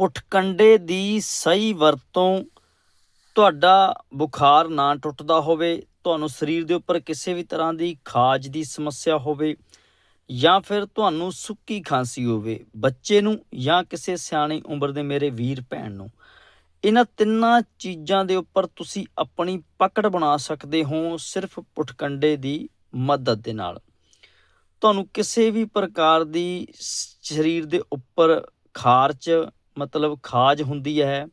ਪੁੱਠਕੰਡੇ ਦੀ ਸਹੀ ਵਰਤੋਂ ਤੁਹਾਡਾ ਬੁਖਾਰ ਨਾ ਟੁੱਟਦਾ ਹੋਵੇ, ਤੁਹਾਨੂੰ ਸਰੀਰ ਦੇ ਉੱਪਰ ਕਿਸੇ ਵੀ ਤਰ੍ਹਾਂ ਦੀ ਖਾਜ ਦੀ ਸਮੱਸਿਆ ਹੋਵੇ ਜਾਂ ਫਿਰ ਤੁਹਾਨੂੰ ਸੁੱਕੀ ਖਾਂਸੀ ਹੋਵੇ, ਬੱਚੇ ਨੂੰ ਜਾਂ ਕਿਸੇ ਸਿਆਣੀ ਉਮਰ ਦੇ ਮੇਰੇ ਵੀਰ ਭੈਣ ਨੂੰ, ਇਹਨਾਂ ਤਿੰਨਾਂ ਚੀਜ਼ਾਂ ਦੇ ਉੱਪਰ ਤੁਸੀਂ ਆਪਣੀ ਪਕੜ ਬਣਾ ਸਕਦੇ ਹੋ ਸਿਰਫ ਪੁਟਕੰਡੇ ਦੀ ਮਦਦ ਦੇ ਨਾਲ। ਤੁਹਾਨੂੰ ਕਿਸੇ ਵੀ ਪ੍ਰਕਾਰ ਦੀ ਸ- ਸਰੀਰ ਦੇ ਉੱਪਰ ਖਾਰਚ ਮਤਲਬ ਖਾਜ ਹੁੰਦੀ ਹੈ,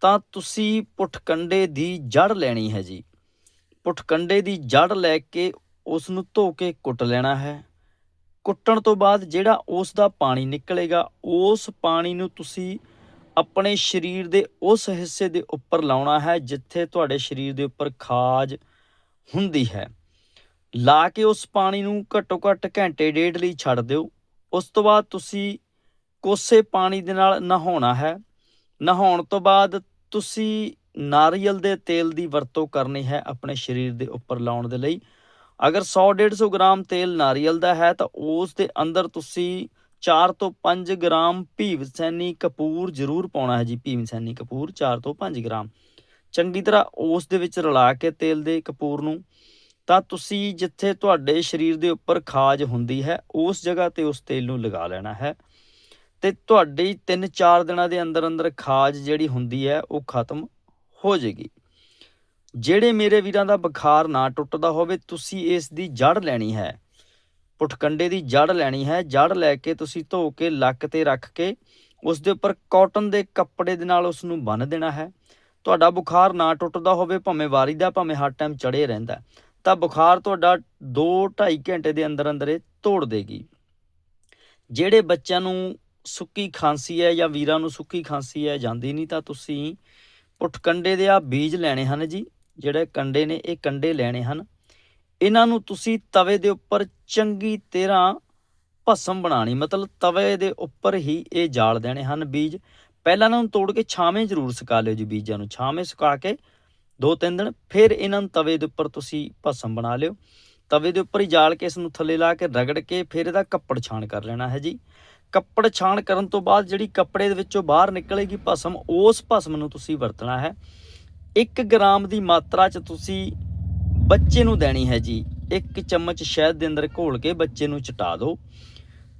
ਤਾਂ ਤੁਸੀਂ ਪੁਟਕੰਡੇ ਦੀ ਜੜ ਲੈਣੀ ਹੈ ਜੀ। ਪੁਟਕੰਡੇ ਦੀ ਜੜ ਲੈ ਕੇ ਉਸ ਨੂੰ ਧੋ ਕੇ ਕੁੱਟ ਲੈਣਾ ਹੈ। ਕੁੱਟਣ ਤੋਂ ਬਾਅਦ ਜਿਹੜਾ ਉਸ ਦਾ ਪਾਣੀ ਨਿਕਲੇਗਾ, ਉਸ ਪਾਣੀ ਨੂੰ ਤੁਸੀਂ ਆਪਣੇ ਸਰੀਰ ਦੇ ਉਸ ਹਿੱਸੇ ਦੇ ਉੱਪਰ ਲਾਉਣਾ ਹੈ, ਜਿੱਥੇ ਤੁਹਾਡੇ ਸਰੀਰ ਦੇ ਉੱਪਰ ਖਾਜ ਹੁੰਦੀ ਹੈ। ਲਾ ਕੇ ਉਸ ਪਾਣੀ ਨੂੰ ਘੱਟੋ ਘੱਟ ਘੰਟੇ ਡੇਢ ਲਈ ਛੱਡ ਦਿਓ। ਉਸ ਤੋਂ ਬਾਅਦ ਤੁਸੀਂ ਕੋਸੇ ਪਾਣੀ ਦੇ ਨਾਲ ਨਹਾਉਣਾ ਹੈ। ਨਹਾਉਣ ਤੋਂ ਬਾਅਦ ਤੁਸੀਂ ਨਾਰੀਅਲ ਦੇ ਤੇਲ ਦੀ ਵਰਤੋਂ ਕਰਨੀ ਹੈ ਆਪਣੇ ਸਰੀਰ ਦੇ ਉੱਪਰ ਲਾਉਣ ਦੇ ਲਈ। ਅਗਰ 100 150 ਗ੍ਰਾਮ ਤੇਲ ਨਾਰੀਅਲ ਦਾ ਹੈ ਤਾਂ ਉਸ ਦੇ ਅੰਦਰ ਤੁਸੀਂ 4 ਤੋਂ 5 ਗ੍ਰਾਮ ਭੀਮਸੈਨੀ ਕਪੂਰ ਜ਼ਰੂਰ ਪਾਉਣਾ ਹੈ ਜੀ ਭੀਮਸੈਨੀ ਕਪੂਰ 4 ਤੋਂ 5 ਗ੍ਰਾਮ। ਚੰਗੀ ਤਰ੍ਹਾਂ ਉਸ ਦੇ ਵਿੱਚ ਰਲਾ ਕੇ ਤੇਲ ਦੇ ਕਪੂਰ ਨੂੰ, ਤਾਂ ਤੁਸੀਂ ਜਿੱਥੇ ਤੁਹਾਡੇ ਸਰੀਰ ਦੇ ਉੱਪਰ ਖਾਜ ਹੁੰਦੀ ਹੈ ਉਸ ਜਗ੍ਹਾ ਤੇ ਉਸ ਤੇਲ ਨੂੰ ਲਗਾ ਲੈਣਾ ਹੈ। ਤੇ ਤੁਹਾਡੀ 3-4 ਦਿਨਾਂ ਦੇ ਅੰਦਰ ਅੰਦਰ ਖਾਜ ਜਿਹੜੀ ਹੁੰਦੀ ਹੈ, ਉਹ ਖਤਮ ਹੋ ਜਾਏਗੀ। ਜਿਹੜੇ ਮੇਰੇ ਵੀਰਾਂ ਦਾ ਬੁਖਾਰ ਨਾ ਟੁੱਟਦਾ ਹੋਵੇ, ਤੁਸੀਂ ਇਸ ਦੀ ਜੜ ਲੈਣੀ ਹੈ। ਪੁਟਕੰਡੇ ਦੀ ਜੜ ਲੈਣੀ ਹੈ। ਜੜ ਲੈ ਕੇ ਤੁਸੀਂ ਧੋ ਕੇ, ਲੱਕ ਤੇ ਰੱਖ ਕੇ, ਉਸ ਦੇ ਉੱਪਰ ਕਾਟਨ ਦੇ ਕੱਪੜੇ ਦੇ ਨਾਲ ਉਸ ਨੂੰ ਬੰਨ੍ਹ ਦੇਣਾ ਹੈ। ਤੁਹਾਡਾ ਬੁਖਾਰ ਨਾ ਟੁੱਟਦਾ ਹੋਵੇ, ਭਾਵੇਂ ਵਾਰੀ ਦਾ, ਭਾਵੇਂ ਹਰ ਟਾਈਮ ਚੜੇ ਰਹਿੰਦਾ ਤਾਂ ਬੁਖਾਰ ਤੁਹਾਡਾ 2-2.5 ਘੰਟੇ ਦੇ ਅੰਦਰ ਅੰਦਰ ਇਹ ਤੋੜ ਦੇਗੀ। ਜਿਹੜੇ ਬੱਚਿਆਂ ਨੂੰ ਸੁੱਕੀ ਖਾਂਸੀ ਹੈ ਜਾਂ ਵੀਰਾਂ ਨੂੰ ਸੁੱਕੀ ਖਾਂਸੀ ਹੈ, ਜਾਂਦੀ ਨਹੀਂ ਤਾਂ ਤੁਸੀਂ ਪੁਟਕੰਡੇ ਦੇ ਆ ਬੀਜ ਲੈਣੇ ਹਨ ਜੀ, ਜਿਹੜੇ ਕੰਡੇ ਨੇ, ਇਹ ਕੰਡੇ ਲੈਣੇ ਹਨ। ਇਹਨਾਂ ਨੂੰ ਤੁਸੀਂ ਤਵੇ ਦੇ ਉੱਪਰ ਚੰਗੀ ਤਰ੍ਹਾਂ ਭਸਮ ਬਣਾਣੀ ਮਤਲਬ ਤਵੇ ਦੇ ਉੱਪਰ ਹੀ ਇਹ ਜਾਲ ਦੇਣੇ ਹਨ ਬੀਜ। ਪਹਿਲਾਂ ਇਹਨਾਂ ਨੂੰ ਤੋੜ ਕੇ ਛਾਵੇਂ ਜ਼ਰੂਰ ਸੁਕਾ ਲਿਓ ਜੀ ਬੀਜਾਂ ਨੂੰ, ਛਾਵੇਂ ਸੁਕਾ ਕੇ ਦੋ ਤਿੰਨ ਦਿਨ, ਫਿਰ ਇਹਨਾਂ ਨੂੰ ਤਵੇ ਦੇ ਉੱਪਰ ਤੁਸੀਂ ਭਸਮ ਬਣਾ ਲਿਓ। ਤਵੇ ਦੇ ਉੱਪਰ ਹੀ ਜਾਲ ਕੇ ਇਸ ਨੂੰ ਥੱਲੇ ਲਾ ਕੇ ਰਗੜ ਕੇ ਫਿਰ ਇਹਦਾ ਕੱਪੜ ਛਾਣ ਕਰ ਲੈਣਾ ਹੈ ਜੀ। ਕੱਪੜ ਛਾਣ ਕਰਨ ਤੋਂ ਬਾਅਦ ਜਿਹੜੀ ਕੱਪੜੇ ਦੇ ਵਿੱਚੋਂ ਬਾਹਰ ਨਿਕਲੇਗੀ ਭਸਮ, ਉਸ ਭਸਮ ਨੂੰ ਤੁਸੀਂ ਵਰਤਣਾ ਹੈ। 1 ਗ੍ਰਾਮ ਦੀ ਮਾਤਰਾ 'ਚ ਤੁਸੀਂ ਬੱਚੇ ਨੂੰ ਦੇਣੀ ਹੈ ਜੀ। ਇੱਕ ਚਮਚ ਸ਼ਹਿਦ ਦੇ ਅੰਦਰ ਘੋਲ ਕੇ ਬੱਚੇ ਨੂੰ ਚਟਾ ਦਿਓ।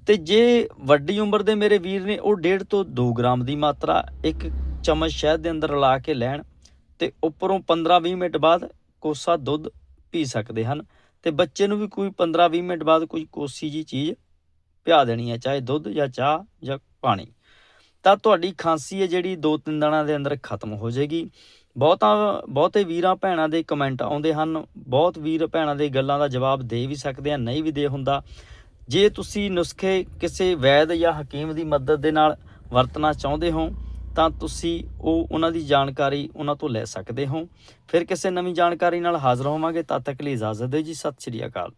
ਤੇ ਜੇ ਵੱਡੀ ਉਮਰ ਦੇ ਮੇਰੇ ਵੀਰ ਨੇ, ਉਹ 1.5 ਤੋਂ 2 ਗ੍ਰਾਮ ਦੀ ਮਾਤਰਾ, ਇੱਕ ਚਮਚ ਸ਼ਹਿਦ ਦੇ ਅੰਦਰ ਰਲਾ ਕੇ ਲੈਣ ਤੇ ਉੱਪਰੋਂ 15-20 ਮਿੰਟ ਬਾਅਦ ਕੋਸਾ ਦੁੱਧ ਪੀ ਸਕਦੇ ਹਨ। ਤੇ ਬੱਚੇ ਨੂੰ ਵੀ ਕੋਈ 15-20 ਮਿੰਟ ਬਾਅਦ ਕੋਈ ਕੋਸੀ ਜੀ ਚੀਜ਼ ਪਿਆ ਦੇਣੀ ਹੈ, ਚਾਹੇ ਦੁੱਧ ਜਾਂ ਚਾਹ ਜਾਂ ਪਾਣੀ। ਤਾਂ ਤੁਹਾਡੀ ਖਾਂਸੀ ਹੈ ਜਿਹੜੀ 2-3 ਦਿਨਾਂ ਦੇ ਅੰਦਰ ਖਤਮ ਹੋ ਜਾਏਗੀ। ਬਹੁਤਾ, ਬਹੁਤੇ ਵੀਰਾਂ ਭੈਣਾਂ ਦੇ ਕਮੈਂਟ ਆਉਂਦੇ ਹਨ। ਬਹੁਤ ਵੀਰ ਭੈਣਾਂ ਦੇ ਗੱਲਾਂ ਦਾ ਜਵਾਬ ਦੇ ਵੀ ਸਕਦੇ ਆ, ਨਹੀਂ ਵੀ ਦੇ ਹੁੰਦਾ। ਜੇ ਤੁਸੀਂ ਨੁਸਖੇ ਕਿਸੇ ਵੈਦ ਜਾਂ ਹਕੀਮ ਦੀ ਮਦਦ ਦੇ ਨਾਲ ਵਰਤਣਾ ਚਾਹੁੰਦੇ ਹੋ ਤਾਂ ਤੁਸੀਂ ਉਹ, ਉਹਨਾਂ ਦੀ ਜਾਣਕਾਰੀ ਉਹਨਾਂ ਤੋਂ ਲੈ ਸਕਦੇ ਹੋ। ਫਿਰ ਕਿਸੇ ਨਵੀਂ ਜਾਣਕਾਰੀ ਨਾਲ ਹਾਜ਼ਰ ਹੋਵਾਂਗੇ। ਤਦ ਤੱਕ ਲਈ ਇਜਾਜ਼ਤ ਦਿਓ ਜੀ। ਸਤਿ ਸ਼੍ਰੀ ਅਕਾਲ।